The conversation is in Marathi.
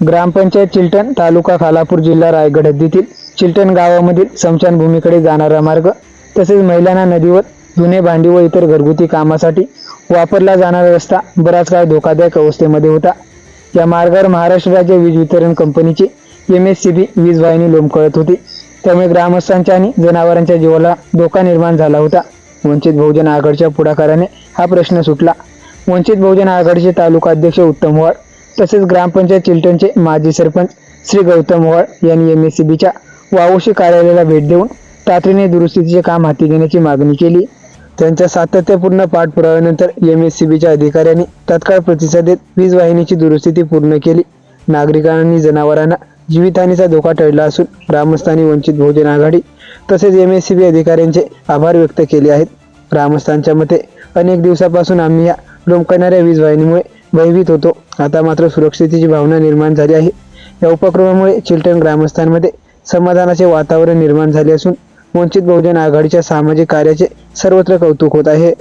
ग्रामपंचायत चिलटण तालुका खालापूर जिल्हा रायगड हद्दीतील चिलटण गावामधील स्मशानभूमीकडे जाणारा मार्ग तसेच महिलांना नदीवर जुने भांडी व इतर घरगुती कामासाठी वापरला जाणारा रस्ता बराच काळ धोकादायक अवस्थेमध्ये होता. या मार्गावर महाराष्ट्र राज्य वीज वितरण कंपनीची एम एस सी बी वीज वाहिनी लोंबकळत होती. त्यामुळे ग्रामस्थांच्या आणि जनावरांच्या जीवाला धोका निर्माण झाला होता. वंचित बहुजन आघाडीच्या पुढाकाराने हा प्रश्न सुटला. वंचित बहुजन आघाडीचे तालुका अध्यक्ष उत्तम वाड तसेच ग्रामपंचायत चिलटणचे माजी सरपंच श्री गौतम वाळ यांनी एम एस सी बीच्या वावोशी कार्यालयाला भेट देऊन तातडीने दुरुस्तीचे काम हाती घेण्याची मागणी केली. त्यांच्या सातत्यपूर्ण पाठपुराव्यानंतर एम एस सी बीच्या अधिकाऱ्यांनी तत्काळ प्रतिसाद देत वीज वाहिनीची दुरुस्ती पूर्ण केली. नागरिकांनी जनावरांना जीवितहानीचा धोका टळला असून ग्रामस्थांनी वंचित बहुजन आघाडी तसेच एम एस सी बी अधिकाऱ्यांचे आभार व्यक्त केले आहेत. ग्रामस्थांच्या मते अनेक दिवसापासून आम्ही या लोंबकणाऱ्या वीज वाहिनीमुळे भयभीत होतो. आता मात्र सुरक्षितेची भावना निर्माण झाली आहे. या उपक्रमामुळे चिलटण ग्रामस्थांमध्ये समाधानाचे वातावरण निर्माण झाले असून वंचित बहुजन आघाडीच्या सामाजिक कार्याचे सर्वत्र कौतुक होत आहे.